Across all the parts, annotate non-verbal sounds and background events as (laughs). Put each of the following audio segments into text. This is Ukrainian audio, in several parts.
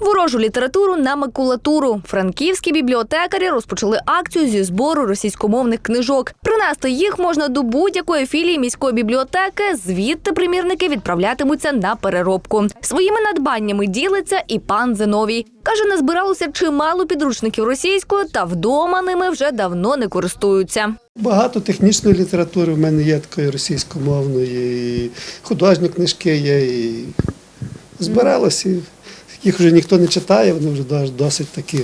Ворожу літературу на макулатуру. Франківські бібліотекарі розпочали акцію зі збору російськомовних книжок. Принести їх можна до будь-якої філії міської бібліотеки. Звідти примірники відправлятимуться на переробку. Своїми надбаннями ділиться і пан Зиновій. Каже, назбиралося чимало підручників російською, та вдома ними вже давно не користуються. Багато технічної літератури в мене є такої російськомовної, і художні книжки є, і збиралося. Їх вже ніхто не читає, вони вже досить такі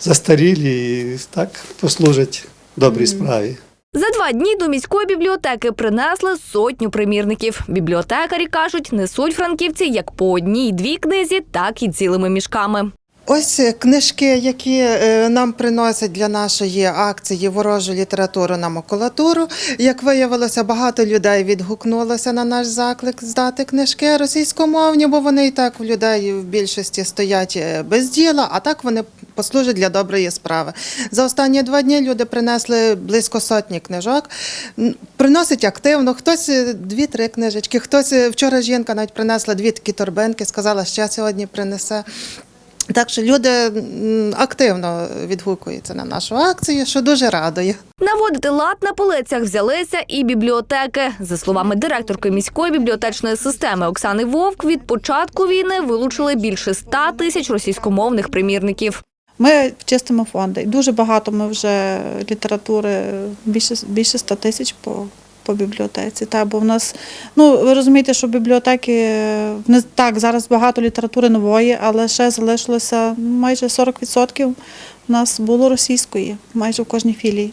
застарілі і так послужать добрій справі. За два дні до міської бібліотеки принесли сотню примірників. Бібліотекарі кажуть, несуть франківці як по одній дві книзі, так і цілими мішками. Ось е, книжки, які е, нам приносять для нашої акції ворожу літературу на макулатуру. Як виявилося, багато людей відгукнулося на наш заклик здати книжки російськомовні, бо вони і так у людей в більшості стоять е, без діла, а так вони послужать для доброї справи. За останні два дні люди принесли близько сотні книжок. М, Приносять активно, хтось дві-три книжечки, хтось вчора жінка навіть принесла дві такі торбинки, сказала, ще сьогодні принесе. Так що люди активно відгукуються на нашу акцію, що дуже радує. Наводити лад на полицях взялися і бібліотеки. За словами директорки міської бібліотечної системи Оксани Вовк, від початку війни вилучили більше 100 тисяч російськомовних примірників. Ми чистимо фонди. Дуже багато ми вже літератури, більше, більше 100 тисяч по, по бібліотеці. Та, бо в нас, ну ви розумієте, що бібліотеки не так, зараз багато літератури нової, але ще залишилося майже 40% у нас було російської, майже в кожній філії.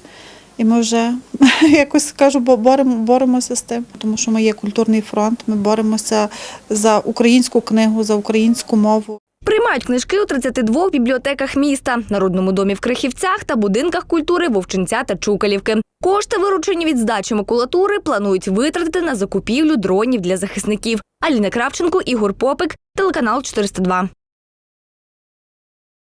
І ми вже (laughs) якось кажу, бо боремо, боремося з тим, тому що ми є культурний фронт, ми боремося за українську книгу, за українську мову. Приймають книжки у 32 бібліотеках міста, Народному домі в Крихівцях та будинках культури Вовчинця та Чукалівки. Кошти, виручені від здачі макулатури, планують витратити на закупівлю дронів для захисників. Аліна Кравченко, Ігор Попик, телеканал 402.